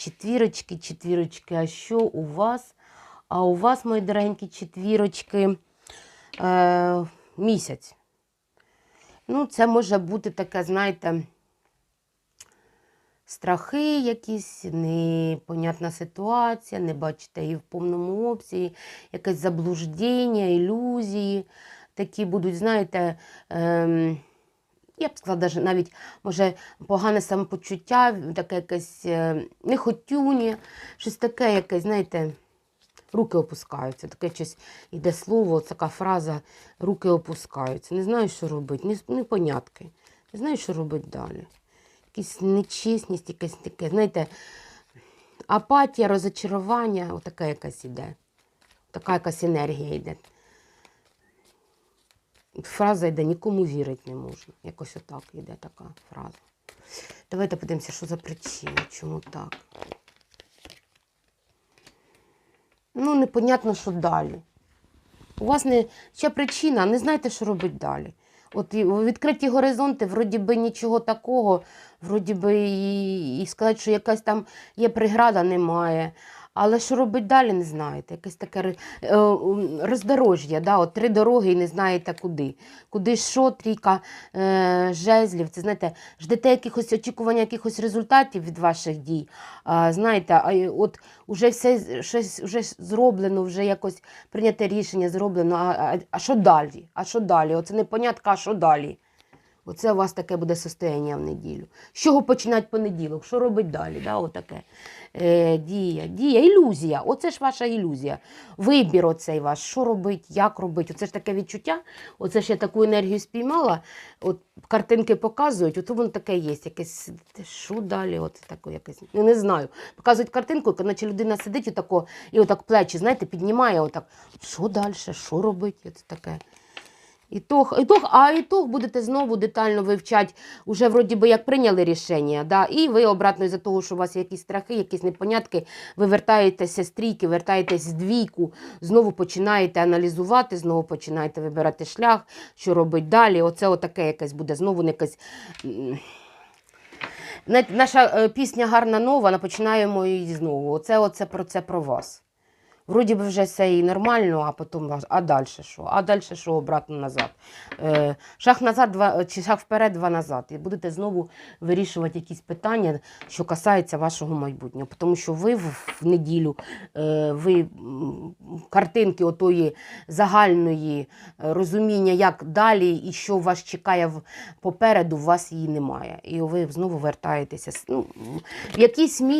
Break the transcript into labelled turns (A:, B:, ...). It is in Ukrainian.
A: Четвірочки, четвірочки. А що у вас? А у вас, мої дорогенькі четвірочки, е, місяць. Ну, це може бути таке, знаєте, страхи якісь, непонятна ситуація, не бачите її в повному обсязі, якесь заблуждення, ілюзії. Такі будуть, знаєте, ем, я б сказала, даже навіть може погане самопочуття, таке якесь е, нехотюнє, щось таке, якесь, знаєте, руки опускаються. Таке щось іде слово, така фраза руки опускаються. Не знаю, що робити, не, непонятки. Не знаю, що робити далі. Якась нечесність, якесь таке, знаєте, апатія, розочарування, отака якась іде. Така якась енергія йде. Фраза йде, нікому вірити не можна. Якось отак йде така фраза. Давайте подивимося, що за причина, чому так. Ну, непонятно, що далі. У вас не ще причина, не знаєте, що робити далі. От відкриті горизонти, вроді би нічого такого, вроді би і, і сказати, що якась там є преграда, немає. Але що робити далі, не знаєте. Якесь таке е, роздорожжя, да? От три дороги і не знаєте куди. Куди що, трійка е, жезлів. Це знаєте, ждете якихось очікування, якихось результатів від ваших дій. А, знаєте, а от уже все щось вже зроблено, вже якось прийняте рішення зроблено. А, а, а що далі? А що далі? Оце непонятка, а що далі? Оце у вас таке буде состояння в неділю. З чого починати понеділок? Що робить далі? Да, отаке. Е, дія, дія, ілюзія. Оце ж ваша ілюзія. Вибір оцей ваш, що робить, як робить. Оце ж таке відчуття. Оце ж я таку енергію спіймала. От картинки показують, от воно таке є. Якесь, що далі? Оце таке якесь. Я не знаю. Показують картинку, наче людина сидить отако, і отак плечі, знаєте, піднімає отак. Що далі? Що робить? Оце таке. Ітог, ітог, а ітог будете знову детально вивчати, уже вроді би як прийняли рішення, да? і ви обратно із-за того, що у вас є якісь страхи, якісь непонятки, ви вертаєтеся з трійки, вертаєтесь з двійку, знову починаєте аналізувати, знову починаєте вибирати шлях, що робить далі. Оце отаке якесь буде знову якесь. наша е, пісня гарна нова, починаємо її знову. Оце, оце про це про вас. Вроді би вже все і нормально, а потім а далі що? А далі що обратно назад? Е, шаг назад, два, чи шаг вперед, два назад. І будете знову вирішувати якісь питання, що касаються вашого майбутнього. Тому що ви в, неділю, е, ви картинки отої загальної е, розуміння, як далі і що вас чекає попереду, у вас її немає. І ви знову вертаєтеся. Ну, в мірі